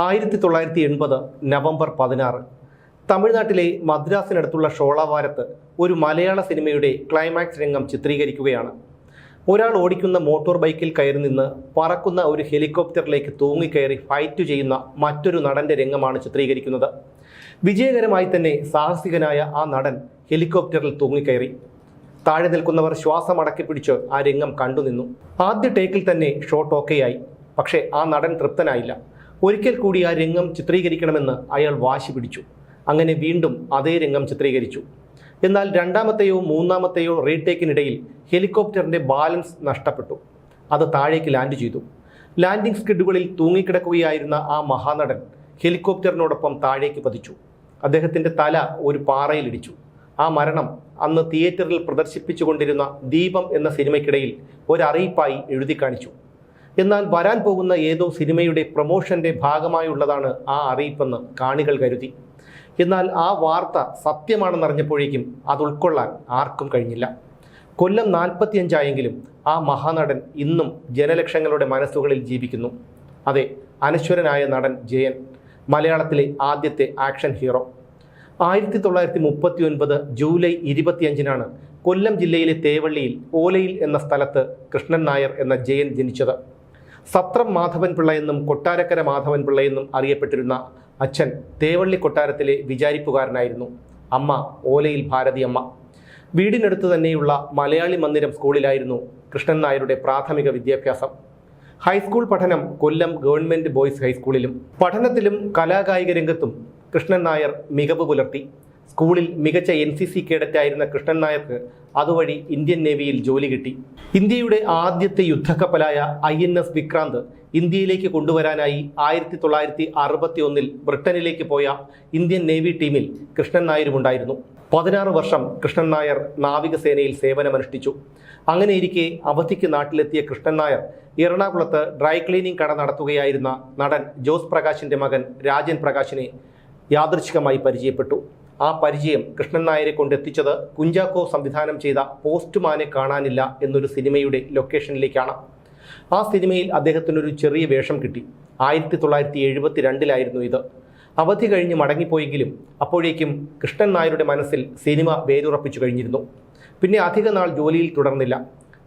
ആയിരത്തി തൊള്ളായിരത്തി എൺപത് നവംബർ പതിനാറ്. തമിഴ്നാട്ടിലെ മദ്രാസിനടുത്തുള്ള ഷോളവാരത്ത് ഒരു മലയാള സിനിമയുടെ ക്ലൈമാക്സ് രംഗം ചിത്രീകരിക്കുകയാണ്. ഒരാൾ ഓടിക്കുന്ന മോട്ടോർ ബൈക്കിൽ കയറി നിന്ന് പറക്കുന്ന ഒരു ഹെലികോപ്റ്ററിലേക്ക് തൂങ്ങിക്കയറി ഫൈറ്റ് ചെയ്യുന്ന മറ്റൊരു നടന്റെ രംഗമാണ് ചിത്രീകരിക്കുന്നത്. വിജയകരമായി തന്നെ സാഹസികനായ ആ നടൻ ഹെലികോപ്റ്ററിൽ തൂങ്ങിക്കയറി. താഴെ നിൽക്കുന്നവർ ശ്വാസം അടക്കി പിടിച്ച് ആ രംഗം കണ്ടുനിന്നു. ആദ്യ ടേക്കിൽ തന്നെ ഷോട്ട് ഓക്കെയായി. പക്ഷേ ആ നടൻ തൃപ്തനായില്ല. ഒരിക്കൽ കൂടി ആ രംഗം ചിത്രീകരിക്കണമെന്ന് അയാൾ വാശി പിടിച്ചു. അങ്ങനെ വീണ്ടും അതേ രംഗം ചിത്രീകരിച്ചു. എന്നാൽ രണ്ടാമത്തെയോ മൂന്നാമത്തെയോ റീടേക്കിനിടയിൽ ഹെലികോപ്റ്ററിന്റെ ബാലൻസ് നഷ്ടപ്പെട്ടു. അത് താഴേക്ക് ലാൻഡ് ചെയ്തു. ലാൻഡിംഗ് സ്കിഡുകളിൽ തൂങ്ങിക്കിടക്കുകയായിരുന്ന ആ മഹാനടൻ ഹെലികോപ്റ്ററിനോടൊപ്പം താഴേക്ക് പതിച്ചു. അദ്ദേഹത്തിന്റെ തല ഒരു പാറയിലിടിച്ചു. ആ മരണം അന്ന് തിയേറ്ററിൽ പ്രദർശിപ്പിച്ചുകൊണ്ടിരുന്ന ദീപം എന്ന സിനിമയ്ക്കിടയിൽ ഒരറിയിപ്പായി എഴുതി കാണിച്ചു എന്നാൽ വരാൻ പോകുന്ന ഏതോ സിനിമയുടെ പ്രൊമോഷന്റെ ഭാഗമായുള്ളതാണ് ആ അറിയിപ്പെന്ന് കാണികൾ കരുതി. എന്നാൽ ആ വാർത്ത സത്യമാണെന്നറിഞ്ഞപ്പോഴേക്കും അത് ഉൾക്കൊള്ളാൻ ആർക്കും കഴിഞ്ഞില്ല. കൊല്ലം നാൽപ്പത്തിയഞ്ചായെങ്കിലും ആ മഹാനടൻ ഇന്നും ജനലക്ഷങ്ങളുടെ മനസ്സുകളിൽ ജീവിക്കുന്നു. അതെ അനശ്വരനായ നടൻ ജയൻ മലയാളത്തിലെ ആദ്യത്തെ ആക്ഷൻ ഹീറോ. ആയിരത്തി തൊള്ളായിരത്തി മുപ്പത്തി ഒൻപത് ജൂലൈ ഇരുപത്തിയഞ്ചിനാണ് കൊല്ലം ജില്ലയിലെ തേവള്ളിയിൽ ഓലയിൽ എന്ന സ്ഥലത്ത് കൃഷ്ണൻ നായർ എന്ന ജയൻ ജനിച്ചത്. സത്രം മാധവൻ പിള്ള എന്നും കൊട്ടാരക്കര മാധവൻ പിള്ള എന്നും അറിയപ്പെട്ടിരുന്ന അച്ഛൻ തേവള്ളി കൊട്ടാരത്തിലെ വിചാരിപ്പുകാരനായിരുന്നു. അമ്മ ഓലയിൽ ഭാരതിയമ്മ. വീടിനടുത്ത് തന്നെയുള്ള മലയാളി മന്ദിരം സ്കൂളിലായിരുന്നു കൃഷ്ണൻ നായരുടെ പ്രാഥമിക വിദ്യാഭ്യാസം. ഹൈസ്കൂൾ പഠനം കൊല്ലം ഗവൺമെന്റ് ബോയ്സ് ഹൈസ്കൂളിലും പഠനത്തിലും കലാകായിക രംഗത്തും കൃഷ്ണൻ നായർ മികവ് പുലർത്തി. സ്കൂളിൽ മികച്ച എൻ സി സി കേഡറ്റായിരുന്ന കൃഷ്ണൻ നായർക്ക് അതുവഴി ഇന്ത്യൻ നേവിയിൽ ജോലി കിട്ടി. ഇന്ത്യയുടെ ആദ്യത്തെ യുദ്ധക്കപ്പലായ ഐ എൻ എസ് വിക്രാന്ത് ഇന്ത്യയിലേക്ക് കൊണ്ടുവരാനായി ആയിരത്തി തൊള്ളായിരത്തി അറുപത്തി ഒന്നിൽ ബ്രിട്ടനിലേക്ക് പോയ ഇന്ത്യൻ നേവി ടീമിൽ കൃഷ്ണൻ നായരുമുണ്ടായിരുന്നു. പതിനാറ് വർഷം കൃഷ്ണൻ നായർ നാവികസേനയിൽ സേവനമനുഷ്ഠിച്ചു. അങ്ങനെയിരിക്കെ അവധിക്ക് നാട്ടിലെത്തിയ കൃഷ്ണൻ നായർ എറണാകുളത്ത് ഡ്രൈ ക്ലീനിംഗ് കട നടത്തുകയായിരുന്ന നടൻ ജോസ് പ്രകാശിന്റെ മകൻ രാജൻ പ്രകാശിനെ യാദൃച്ഛികമായി പരിചയപ്പെട്ടു. ആ പരിചയം കൃഷ്ണൻ നായരെ കൊണ്ട് എത്തിച്ചത് കുഞ്ചാക്കോ സംവിധാനം ചെയ്ത പോസ്റ്റ്മാനെ കാണാനില്ല എന്നൊരു സിനിമയുടെ ലൊക്കേഷനിലേക്കാണ്. ആ സിനിമയിൽ അദ്ദേഹത്തിനൊരു ചെറിയ വേഷം കിട്ടി. ആയിരത്തി തൊള്ളായിരത്തി എഴുപത്തി രണ്ടിലായിരുന്നു ഇത്. അവധി കഴിഞ്ഞ് മടങ്ങിപ്പോയെങ്കിലും അപ്പോഴേക്കും കൃഷ്ണൻ നായരുടെ മനസ്സിൽ സിനിമ വേരുറപ്പിച്ചു കഴിഞ്ഞിരുന്നു. പിന്നെ അധിക നാൾ ജോലിയിൽ തുടർന്നില്ല.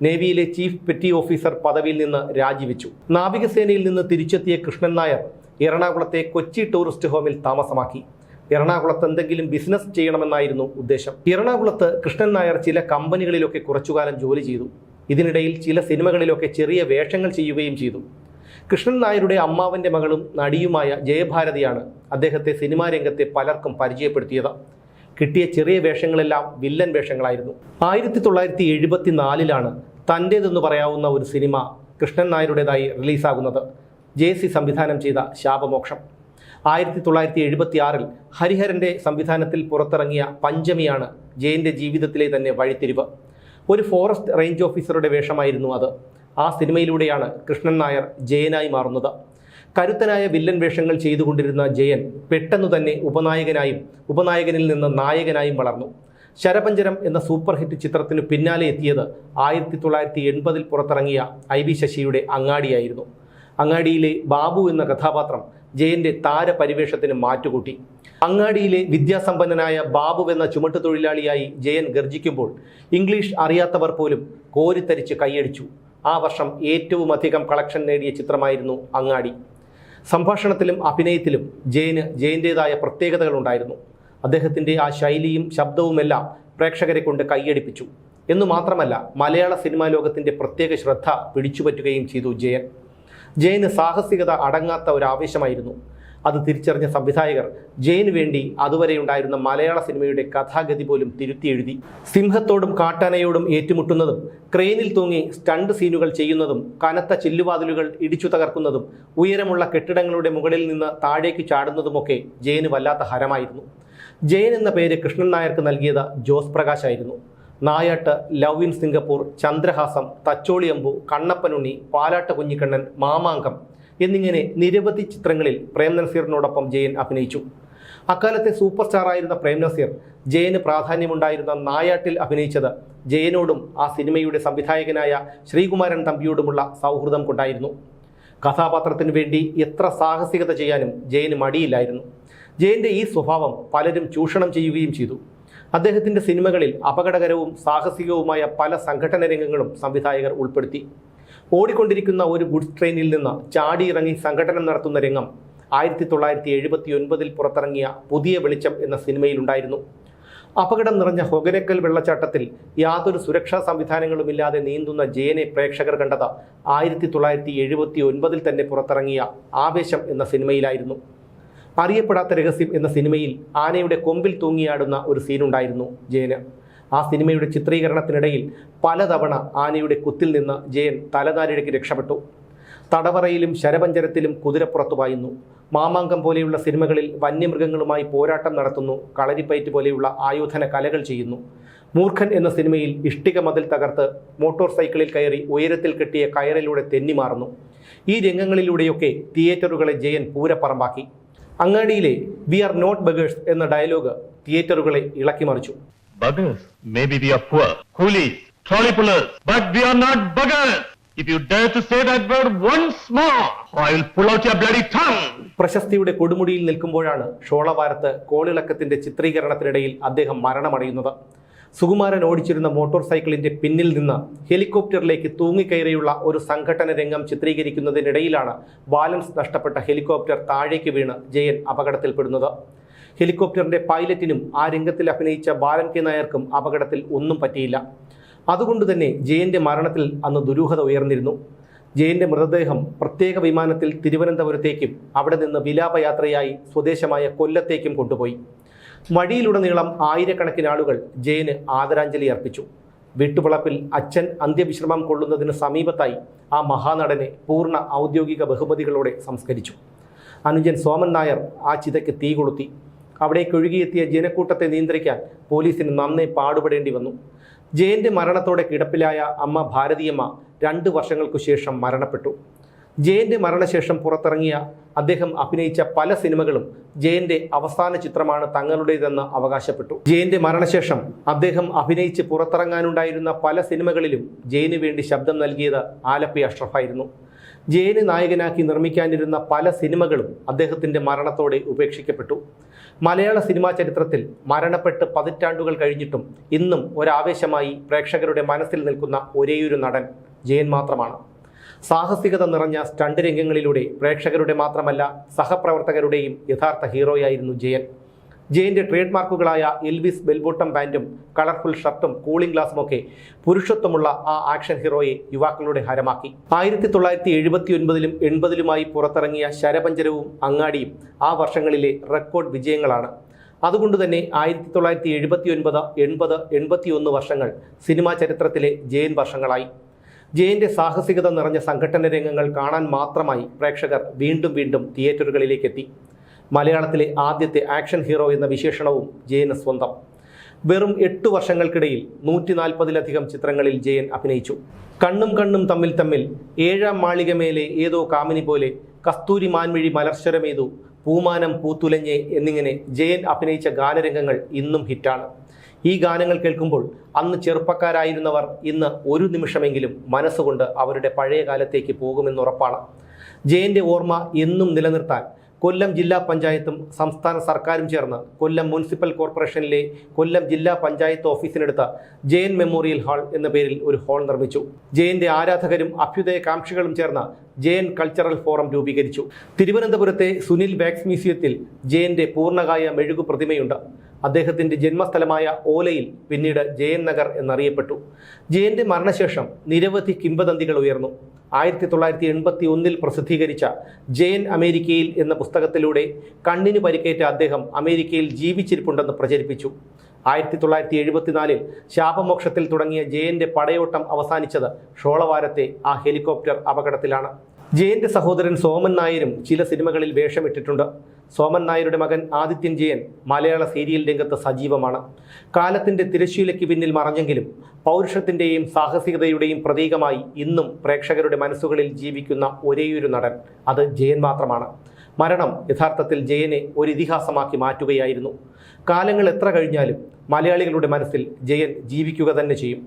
നേവിയിലെ ചീഫ് പെറ്റി ഓഫീസർ പദവിയിൽ നിന്ന് രാജിവെച്ചു. നാവികസേനയിൽ നിന്ന് തിരിച്ചെത്തിയ കൃഷ്ണൻ നായർ എറണാകുളത്തെ കൊച്ചി ടൂറിസ്റ്റ് ഹോമിൽ താമസമാക്കി. എറണാകുളത്ത് എന്തെങ്കിലും ബിസിനസ് ചെയ്യണമെന്നായിരുന്നു ഉദ്ദേശം. എറണാകുളത്ത് കൃഷ്ണൻ നായർ ചില കമ്പനികളിലൊക്കെ കുറച്ചുകാലം ജോലി ചെയ്തു. ഇതിനിടയിൽ ചില സിനിമകളിലൊക്കെ ചെറിയ വേഷങ്ങൾ ചെയ്യുകയും ചെയ്തു. കൃഷ്ണൻ നായരുടെ അമ്മാവന്റെ മകളും നടിയുമായ ജയഭാരതിയാണ് അദ്ദേഹത്തെ സിനിമാ രംഗത്തെ പലർക്കും പരിചയപ്പെടുത്തിയത്. കിട്ടിയ ചെറിയ വേഷങ്ങളെല്ലാം വില്ലൻ വേഷങ്ങളായിരുന്നു. ആയിരത്തി തൊള്ളായിരത്തി എഴുപത്തി നാലിലാണ് തന്റേതെന്ന് പറയാവുന്ന ഒരു സിനിമ കൃഷ്ണൻ നായരുടേതായി റിലീസാകുന്നത്. ജെ സംവിധാനം ചെയ്ത ശാപമോക്ഷം. ആയിരത്തി തൊള്ളായിരത്തി എഴുപത്തി ആറിൽ ഹരിഹരന്റെ സംവിധാനത്തിൽ പുറത്തിറങ്ങിയ പഞ്ചമിയാണ് ജയന്റെ ജീവിതത്തിലെ തന്നെ വഴിത്തിരിവ്. ഒരു ഫോറസ്റ്റ് റേഞ്ച് ഓഫീസറുടെ വേഷമായിരുന്നു അത്. ആ സിനിമയിലൂടെയാണ് കൃഷ്ണൻ നായർ ജയനായി മാറുന്നത്. കരുത്തനായ വില്ലൻ വേഷങ്ങൾ ചെയ്തുകൊണ്ടിരുന്ന ജയൻ പെട്ടെന്നു തന്നെ ഉപനായകനായും ഉപനായകനിൽ നിന്ന് നായകനായും വളർന്നു. ശരപഞ്ചരം എന്ന സൂപ്പർ ഹിറ്റ് ചിത്രത്തിന് പിന്നാലെ എത്തിയത് ആയിരത്തി തൊള്ളായിരത്തി എൺപതിൽ പുറത്തിറങ്ങിയ ഐ വി ശശിയുടെ അങ്ങാടിയായിരുന്നു. അങ്ങാടിയിലെ ബാബു എന്ന കഥാപാത്രം ജയന്റെ താരപരിവേഷത്തിന് മാറ്റുകൂട്ടി. അങ്ങാടിയിലെ വിദ്യാസമ്പന്നനായ ബാബു എന്ന ചുമട്ടുതൊഴിലാളിയായി ജയൻ ഗർജിക്കുമ്പോൾ ഇംഗ്ലീഷ് അറിയാത്തവർ പോലും കോരിത്തരിച്ച് കൈയടിച്ചു. ആ വർഷം ഏറ്റവും അധികം കളക്ഷൻ നേടിയ ചിത്രമായിരുന്നു അങ്ങാടി. സംഭാഷണത്തിലും അഭിനയത്തിലും ജയന് ജയന്റേതായ പ്രത്യേകതകളുണ്ടായിരുന്നു. അദ്ദേഹത്തിന്റെ ആ ശൈലിയും ശബ്ദവുമെല്ലാം പ്രേക്ഷകരെ കൊണ്ട് കൈയടിപ്പിച്ചു. എന്നു മാത്രമല്ല മലയാള സിനിമാ ലോകത്തിന്റെ പ്രത്യേക ശ്രദ്ധ പിടിച്ചുപറ്റുകയും ചെയ്തു ജയൻ. ജയന് സാഹസികത അടങ്ങാത്ത ഒരു ആവേശമായിരുന്നു അത് തിരിച്ചറിഞ്ഞ സംവിധായകർ ജെയിന് വേണ്ടി അതുവരെ ഉണ്ടായിരുന്ന മലയാള സിനിമയുടെ കഥാഗതി പോലും തിരുത്തി എഴുതി സിംഹത്തോടും കാട്ടാനയോടും ഏറ്റുമുട്ടുന്നതും ക്രെയിനിൽ തൂങ്ങി സ്റ്റണ്ട് സീനുകൾ ചെയ്യുന്നതും കനത്ത ചില്ലുവാതിലുകൾ ഇടിച്ചു തകർക്കുന്നതും ഉയരമുള്ള കെട്ടിടങ്ങളുടെ മുകളിൽ നിന്ന് താഴേക്ക് ചാടുന്നതുമൊക്കെ ജെയിന് വല്ലാത്ത ഹരമായിരുന്നു. ജയൻ എന്ന പേര് കൃഷ്ണൻ നായർക്ക് നൽകിയത് ജോസ് പ്രകാശ് ആയിരുന്നു Nayattu love in Singapore Chandrahasam Thacholi Ambu Kannappanunni Palattu Kunjikannan Mamankam എന്നിങ്ങനെ നിരവധി ചിത്രങ്ങളിൽ പ്രേം നസീറിനോടൊപ്പം ജയൻ അഭിനയിച്ചു. അക്കാലത്തെ സൂപ്പർ സ്റ്റാറായിരുന്ന പ്രേം നസീർ ജയന് പ്രാധാന്യമുണ്ടായിരുന്ന നായാട്ടിൽ അഭിനയിച്ചത് ജയനോടും ആ സിനിമയുടെ സംവിധായകനായ ശ്രീകുമാരൻ തമ്പിയോടുമുള്ള സൗഹൃദം കൊണ്ടായിരുന്നു. കഥാപാത്രത്തിന് വേണ്ടി എത്ര സാഹസികത ചെയ്യാനും ജയന് മടിയില്ലായിരുന്നു. ജയന്റെ ഈ സ്വഭാവം പലരും ചൂഷണം ചെയ്യുകയും ചെയ്തു. അദ്ദേഹത്തിന്റെ സിനിമകളിൽ അപകടകരവും സാഹസികവുമായ പല സംഘടന രംഗങ്ങളും സംവിധായകർ ഉൾപ്പെടുത്തി. ഓടിക്കൊണ്ടിരിക്കുന്ന ഒരു ഗുഡ്സ് ട്രെയിനിൽ നിന്ന് ചാടിയിറങ്ങി സംഘടനം നടത്തുന്ന രംഗം ആയിരത്തി തൊള്ളായിരത്തി എഴുപത്തി ഒൻപതിൽ പുറത്തിറങ്ങിയ പുതിയ വെളിച്ചം എന്ന സിനിമയിലുണ്ടായിരുന്നു അപകടം നിറഞ്ഞ ഹൊഗനക്കൽ വെള്ളച്ചാട്ടത്തിൽ യാതൊരു സുരക്ഷാ സംവിധാനങ്ങളുമില്ലാതെ നീന്തുന്ന ജയനെ പ്രേക്ഷകർ കണ്ടത് ആയിരത്തി തൊള്ളായിരത്തി എഴുപത്തി ഒൻപതിൽ തന്നെ പുറത്തിറങ്ങിയ ആവേശം എന്ന സിനിമയിലായിരുന്നു. അറിയപ്പെടാത്ത രഹസ്യം എന്ന സിനിമയിൽ ആനയുടെ കൊമ്പിൽ തൂങ്ങിയാടുന്ന ഒരു സീനുണ്ടായിരുന്നു ജയന്. ആ സിനിമയുടെ ചിത്രീകരണത്തിനിടയിൽ പലതവണ ആനയുടെ കുത്തിൽ നിന്ന് ജയൻ തലനാരിഴയ്ക്ക് രക്ഷപ്പെട്ടു. തടവറയിലും ശരപഞ്ചരത്തിലും കുതിരപ്പുറത്തു പായുന്നു. മാമാങ്കം പോലെയുള്ള സിനിമകളിൽ വന്യമൃഗങ്ങളുമായി പോരാട്ടം നടത്തുന്നു കളരിപ്പയറ്റ് പോലെയുള്ള ആയോധന കലകൾ ചെയ്യുന്നു. മൂർഖൻ എന്ന സിനിമയിൽ ഇഷ്ടിക മതിൽ തകർത്ത് മോട്ടോർ സൈക്കിളിൽ കയറി ഉയരത്തിൽ കെട്ടിയ കയറിലൂടെ തെന്നിമാറുന്നു ഈ രംഗങ്ങളിലൂടെയൊക്കെ തിയേറ്ററുകളെ ജയൻ പൂരപ്പറമ്പാക്കി. അങ്ങാടിയിലെ വി ആർ നോട്ട് ബഗേഴ്സ് എന്ന ഡയലോഗ് തിയേറ്ററുകളെ ഇളക്കി മറിച്ചു. പ്രശസ്തിയുടെ കൊടുമുടിയിൽ നിൽക്കുമ്പോഴാണ് ഷോളവാരത്ത് കോളിളക്കത്തിന്റെ ചിത്രീകരണത്തിനിടയിൽ അദ്ദേഹം മരണമടയുന്നത്. സുകുമാരൻ ഓടിച്ചിരുന്ന മോട്ടോർ സൈക്കിളിന്റെ പിന്നിൽ നിന്ന് ഹെലികോപ്റ്ററിലേക്ക് തൂങ്ങിക്കയറിയുള്ള ഒരു സംഘടന രംഗം ചിത്രീകരിക്കുന്നതിനിടയിലാണ് ബാലൻസ് നഷ്ടപ്പെട്ട ഹെലികോപ്റ്റർ താഴേക്ക് വീണ് ജയൻ അപകടത്തിൽപ്പെടുന്നത്. ഹെലികോപ്റ്ററിന്റെ പൈലറ്റിനും ആ രംഗത്തിൽ അഭിനയിച്ച ബാലൻ കെ നായർക്കും അപകടത്തിൽ ഒന്നും പറ്റിയില്ല. അതുകൊണ്ട് തന്നെ ജയന്റെ മരണത്തിൽ അന്ന് ദുരൂഹത ഉയർന്നിരുന്നു. ജയന്റെ മൃതദേഹം പ്രത്യേക വിമാനത്തിൽ തിരുവനന്തപുരത്തേക്കും അവിടെ നിന്ന് വിലാപയാത്രയായി സ്വദേശമായ കൊല്ലത്തേക്കും കൊണ്ടുപോയി. വഴിയിലുടനീളം ആയിരക്കണക്കിന് ആളുകൾ ജയന് ആദരാഞ്ജലി അർപ്പിച്ചു. വീട്ടുവളപ്പിൽ അച്ഛൻ അന്ത്യവിശ്രമം കൊള്ളുന്നതിന് സമീപത്തായി ആ മഹാനടനെ പൂർണ ഔദ്യോഗിക ബഹുമതികളോടെ സംസ്കരിച്ചു. അനുജൻ സോമൻ നായർ ആ ചിതയ്ക്ക് തീ കൊളുത്തി. അവിടേക്ക് ഒഴുകിയെത്തിയ ജനക്കൂട്ടത്തെ നിയന്ത്രിക്കാൻ പോലീസിന് നന്നേ പാടുപെടേണ്ടി വന്നു. ജയന്റെ മരണത്തോടെ കിടപ്പിലായ അമ്മ ഭാരതിയമ്മ രണ്ട് വർഷങ്ങൾക്കു ശേഷം മരണപ്പെട്ടു. ജയന്റെ മരണശേഷം പുറത്തിറങ്ങിയ അദ്ദേഹം അഭിനയിച്ച പല സിനിമകളും ജയന്റെ അവസാന ചിത്രമാണ് തങ്ങളുടേതെന്ന് അവകാശപ്പെട്ടു. ജയന്റെ മരണശേഷം അദ്ദേഹം അഭിനയിച്ച് പുറത്തിറങ്ങാനുണ്ടായിരുന്ന പല സിനിമകളിലും ജയന് വേണ്ടി ശബ്ദം നൽകിയത് ആലപ്പി അഷ്റഫായിരുന്നു. ജയന് നായകനാക്കി നിർമ്മിക്കാനിരുന്ന പല സിനിമകളും അദ്ദേഹത്തിന്റെ മരണത്തോടെ ഉപേക്ഷിക്കപ്പെട്ടു. മലയാള സിനിമാ ചരിത്രത്തിൽ മരണപ്പെട്ട് പതിറ്റാണ്ടുകൾ കഴിഞ്ഞിട്ടും ഇന്നും ഒരാവേശമായി പ്രേക്ഷകരുടെ മനസ്സിൽ നിൽക്കുന്ന ഒരേയൊരു നടൻ ജയൻ മാത്രമാണ്. സാഹസികത നിറഞ്ഞ സ്റ്റണ്ട് രംഗങ്ങളിലൂടെ പ്രേക്ഷകരുടെ മാത്രമല്ല സഹപ്രവർത്തകരുടെയും യഥാർത്ഥ ഹീറോയായിരുന്നു ജയൻ. ജയന്റെ ട്രേഡ് മാർക്കുകളായ എൽവിസ് ബെൽബോട്ടം പാന്റും കളർഫുൾ ഷർട്ടും കൂളിംഗ് ഗ്ലാസും ഒക്കെ പുരുഷത്വമുള്ള ആ ആക്ഷൻ ഹീറോയെ യുവാക്കളുടെ ഹരമാക്കി. ആയിരത്തി തൊള്ളായിരത്തി എഴുപത്തി ഒൻപതിലും എൺപതിലുമായി പുറത്തിറങ്ങിയ ശരപഞ്ചരവും അങ്ങാടിയും ആ വർഷങ്ങളിലെ റെക്കോർഡ് വിജയങ്ങളാണ്. അതുകൊണ്ട് തന്നെ ആയിരത്തി തൊള്ളായിരത്തി എഴുപത്തി ഒൻപത് എൺപത് എൺപത്തി ഒന്ന് വർഷങ്ങൾ സിനിമാ ചരിത്രത്തിലെ ജയൻ വർഷങ്ങളായി. ജയന്റെ സാഹസികത നിറഞ്ഞ സംഘടന രംഗങ്ങൾ കാണാൻ മാത്രമായി പ്രേക്ഷകർ വീണ്ടും വീണ്ടും തിയേറ്ററുകളിലേക്ക് എത്തി മലയാളത്തിലെ ആദ്യത്തെ ആക്ഷൻ ഹീറോ എന്ന വിശേഷണവും ജയന് സ്വന്തം. വെറും എട്ട് വർഷങ്ങൾക്കിടയിൽ നൂറ്റി നാൽപ്പതിലധികം ചിത്രങ്ങളിൽ ജയൻ അഭിനയിച്ചു. കണ്ണും കണ്ണും തമ്മിൽ തമ്മിൽ ഏഴാം മാളികമേലെ ഏതോ കാമിനി പോലെ കസ്തൂരി മാൻമിഴി മലർശ്വരമേതു പൂമാനം പൂത്തുലഞ്ഞെ എന്നിങ്ങനെ ജയൻ അഭിനയിച്ച ഗാനരംഗങ്ങൾ ഇന്നും ഹിറ്റാണ്. ഈ ഗാനങ്ങൾ കേൾക്കുമ്പോൾ അന്ന് ചെറുപ്പക്കാരായിരുന്നവർ ഇന്ന് ഒരു നിമിഷമെങ്കിലും മനസ്സുകൊണ്ട് അവരുടെ പഴയ കാലത്തേക്ക് പോകുമെന്നുറപ്പാണ് ജയന്റെ ഓർമ്മ എന്നും നിലനിർത്താൻ കൊല്ലം ജില്ലാ പഞ്ചായത്തും സംസ്ഥാന സർക്കാരും ചേർന്ന് കൊല്ലം മുനിസിപ്പൽ കോർപ്പറേഷനിലെ കൊല്ലം ജില്ലാ പഞ്ചായത്ത് ഓഫീസിനടുത്ത് ജയൻ മെമ്മോറിയൽ ഹാൾ എന്ന പേരിൽ ഒരു ഹാൾ നിർമ്മിച്ചു. ജയന്റെ ആരാധകരും അഭ്യുദയകാംക്ഷികളും ചേർന്ന് ജയൻ കൾച്ചറൽ ഫോറം രൂപീകരിച്ചു. തിരുവനന്തപുരത്തെ സുനിൽ വാക്സ് മ്യൂസിയത്തിൽ ജയന്റെ പൂർണകായ മെഴുകു പ്രതിമയുണ്ട് അദ്ദേഹത്തിന്റെ ജന്മസ്ഥലമായ ഓലയിൽ പിന്നീട് ജയൻ നഗർ എന്നറിയപ്പെട്ടു. ജയന്റെ മരണശേഷം നിരവധി കിംവദന്തികൾ ഉയർന്നു. ആയിരത്തി തൊള്ളായിരത്തി എൺപത്തി ഒന്നിൽ പ്രസിദ്ധീകരിച്ച ജയൻ അമേരിക്കയിൽ എന്ന പുസ്തകത്തിലൂടെ കണ്ണിന് പരിക്കേറ്റ അദ്ദേഹം അമേരിക്കയിൽ ജീവിച്ചിരിപ്പുണ്ടെന്ന് പ്രചരിപ്പിച്ചു. ആയിരത്തി തൊള്ളായിരത്തി എഴുപത്തിനാലിൽ ശാപമോക്ഷത്തിൽ തുടങ്ങിയ ജയന്റെ പടയോട്ടം അവസാനിച്ചത് ഷോളവാരത്തെ ആ ഹെലികോപ്റ്റർ അപകടത്തിലാണ്. ജയന്റെ സഹോദരൻ സോമൻ നായരും ചില സിനിമകളിൽ വേഷമിട്ടിട്ടുണ്ട്. സോമൻ നായരുടെ മകൻ ആദിത്യൻ ജയൻ മലയാള സീരിയൽ രംഗത്ത് സജീവമാണ്. കാലത്തിന്റെ തിരശ്ശീലയ്ക്ക് പിന്നിൽ മറഞ്ഞെങ്കിലും പൗരുഷത്തിന്റെയും സാഹസികതയുടെയും പ്രതീകമായി ഇന്നും പ്രേക്ഷകരുടെ മനസ്സുകളിൽ ജീവിക്കുന്ന ഒരേയൊരു നടൻ അത് ജയൻ മാത്രമാണ്. മരണം യഥാർത്ഥത്തിൽ ജയനെ ഒരു ഇതിഹാസമാക്കി മാറ്റുകയായിരുന്നു. കാലങ്ങൾ എത്ര കഴിഞ്ഞാലും മലയാളികളുടെ മനസ്സിൽ ജയൻ ജീവിക്കുക തന്നെ ചെയ്യും.